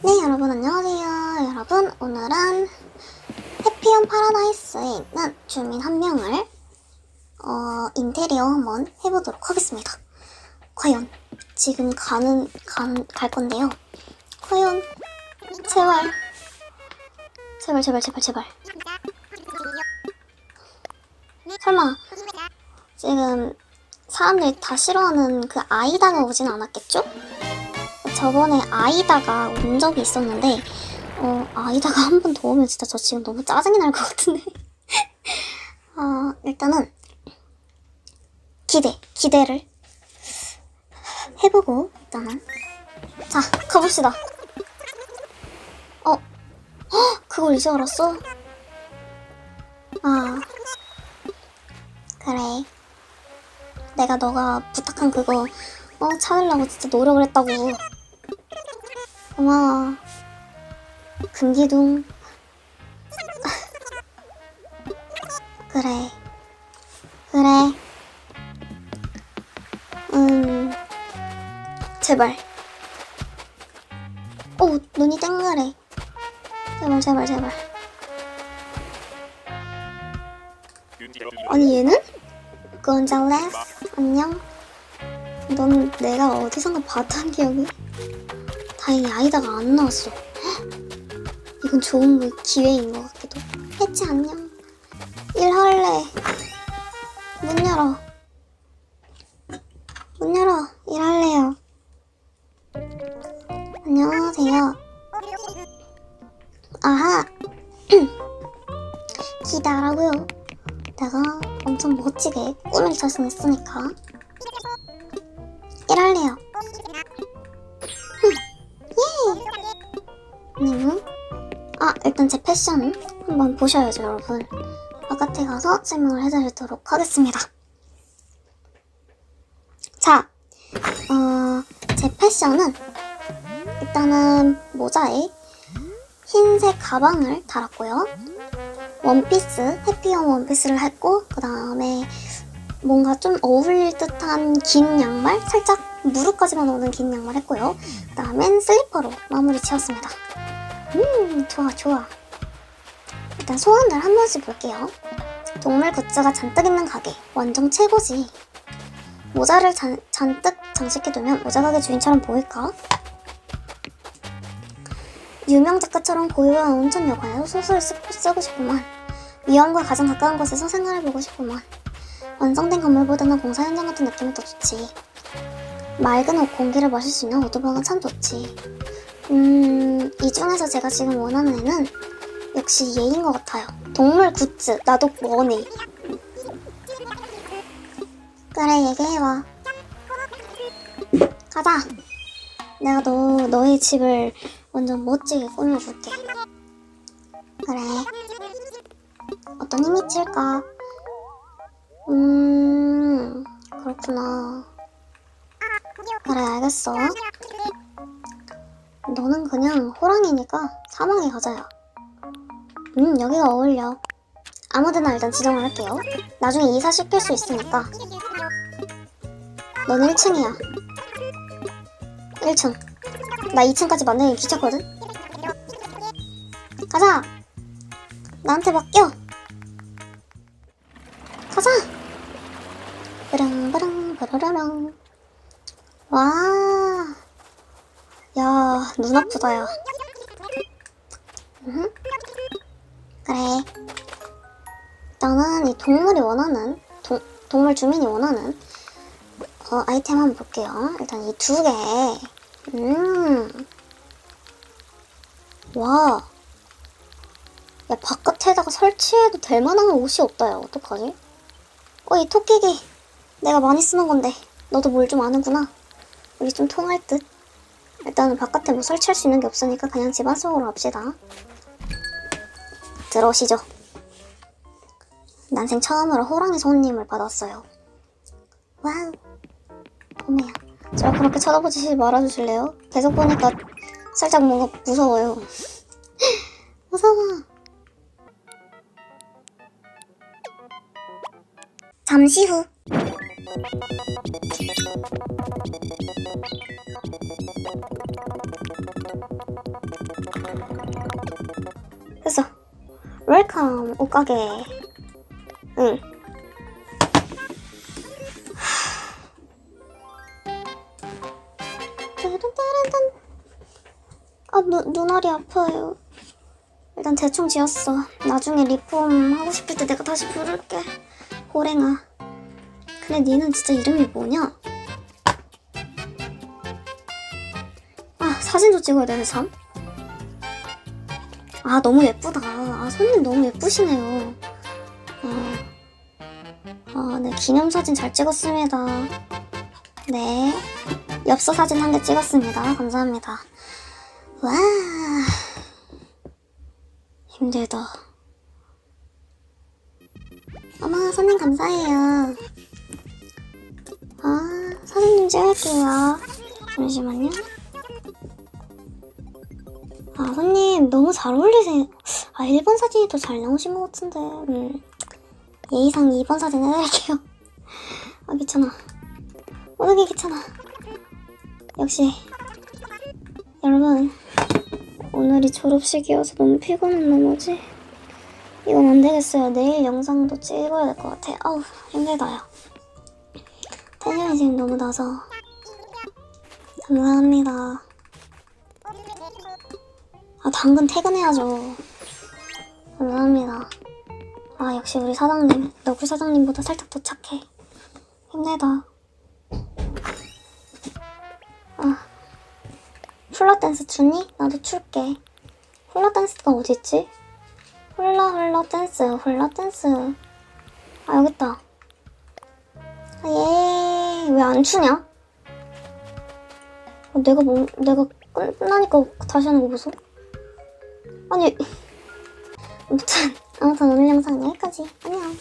네, 여러분 안녕하세요. 여러분 오늘은 해피온 파라다이스에 있는 주민 한 명을 어, 인테리어 한번 해보도록 하겠습니다. 과연 지금 가는 간, 갈 건데요. 과연 제발 제발 제발 제발 제발 설마 지금 사람들이 다 싫어하는 그 아이다가 오진 않았겠죠? 저번에 아이다가 온 적이 있었는데 어, 아이다가 한 번 더 오면 진짜 저 지금 너무 짜증이 날 것 같은데. 어, 일단은 기대, 기대를 해보고 일단은. 자, 가봅시다. 어, 헉, 그걸 이제 알았어? 아, 그래. 내가 너가 부탁한 그거 어, 찾으려고 진짜 노력을 했다고 고마워. 금기둥. 그래. 그래. 음. 제발. 오, 눈이 땡그래. 제발, 제발, 제발. 아니, 얘는? 곤잘레스, 안녕. 넌 내가 어디선가 봤던 기억이? 다행히 아이다가 안 나왔어. 헉! 이건 좋은 그 기회인 것 같기도. 해치 안녕. 일할래. 문 열어. 문 열어. 일할래요. 안녕하세요. 아하. 기대하라고요. 내가 엄청 멋지게 꾸밀 자신 있으니까. 일할래요. 아, 일단 제 패션 한번 보셔야죠, 여러분. 바깥에 가서 설명을 해드리도록 하겠습니다. 자, 어, 제 패션은 일단은 모자에 흰색 가방을 달았고요. 원피스, 해피형 원피스를 했고, 그 다음에 뭔가 좀 어울릴 듯한 긴 양말, 살짝 무릎까지만 오는 긴 양말 했고요. 그 다음엔 슬리퍼로 마무리 지었습니다. 음, 좋아, 좋아. 일단 소원들 한 번씩 볼게요. 동물 굿즈가 잔뜩 있는 가게. 완전 최고지. 모자를 잔, 잔뜩 장식해두면 모자 가게 주인처럼 보일까? 유명 작가처럼 고유한 온천 여가에 소설 쓰고 쓰고 싶구만. 위험과 가장 가까운 곳에서 생활해보고 싶구만. 완성된 건물보다는 공사 현장 같은 느낌이 더 좋지. 맑은 옷 공기를 마실 수 있는 오토방은 참 좋지. 음, 이 중에서 제가 지금 원하는 애는 역시 얘인 것 같아요. 동물 굿즈, 나도 원해. 그래, 얘기해봐. 가자. 내가 너, 너의 집을 완전 멋지게 꾸며줄게. 그래. 어떤 힘이 칠까? 음, 그렇구나. 그래, 알겠어. 너는 그냥 호랑이니까 사막에 가자야. 음, 여기가 어울려. 아무데나 일단 지정을 할게요. 나중에 이사 시킬 수 있으니까. 너는 1층이야. 1층. 나 2층까지 만들기 귀찮거든? 가자! 나한테 맡겨! 가자! 브랑브랑 브라라랑 와, 야, 눈 아프다, 야. 음? 그래. 일단은 이 동물이 원하는, 동, 동물 주민이 원하는, 어, 아이템 한번 볼게요. 일단 이 두 개. 음. 와. 야, 바깥에다가 설치해도 될 만한 옷이 없다, 야. 어떡하지? 어, 이 토끼기. 내가 많이 쓰는 건데. 너도 뭘 좀 아는구나. 우리 좀 통할 듯. 일단은 바깥에 뭐 설치할 수 있는 게 없으니까 그냥 집안 속으로 갑시다. 들어오시죠. 난생 처음으로 호랑이 손님을 받았어요. 와우. 봄이야. 저를 그렇게 쳐다보지 말아주실래요? 계속 보니까 살짝 뭔가 무서워요. 무서워. 잠시 후. 웰컴 옷가게 응. 아 눈, 눈알이 아파요 일단 대충 지었어 나중에 리폼 하고 싶을 때 내가 다시 부를게 호랭아 근데 니는 진짜 이름이 뭐냐? 아 사진도 찍어야 되네 참. 아 너무 예쁘다. 아 손님 너무 예쁘시네요. 아, 아, 네 기념사진 잘 찍었습니다. 네 엽서 사진 한 개 찍었습니다. 감사합니다. 와 힘들다. 어머 손님 감사해요. 아, 좀 찍을게요. 잠시만요. 아, 손님, 너무 잘 어울리세요. 아, 1번 사진이 더 잘 나오신 것 같은데. 음, 예의상 2번 사진 해드릴게요. 아, 귀찮아. 어떻게 귀찮아. 역시. 여러분, 오늘이 졸업식이어서 너무 피곤한 나머지. 이건 안 되겠어요. 내일 영상도 찍어야 될 것 같아. 아우, 힘들다요. 텐션이 지금 너무 낮아. 감사합니다. 아, 당근 퇴근해야죠. 감사합니다. 아, 역시 우리 사장님. 너구 사장님보다 살짝 더 착해. 힘내다. 아. 훌라 댄스 추니? 나도 출게. 훌라 댄스가 어딨지? 훌라 훌라 댄스, 훌라 댄스. 아, 여기 있다. 아, 얘, 왜안 추냐? 어, 내가 뭐, 내가 끝나니까 다시 하는 거 보소? 아니, 아무튼, 아무튼 오늘 영상은 여기까지. 안녕.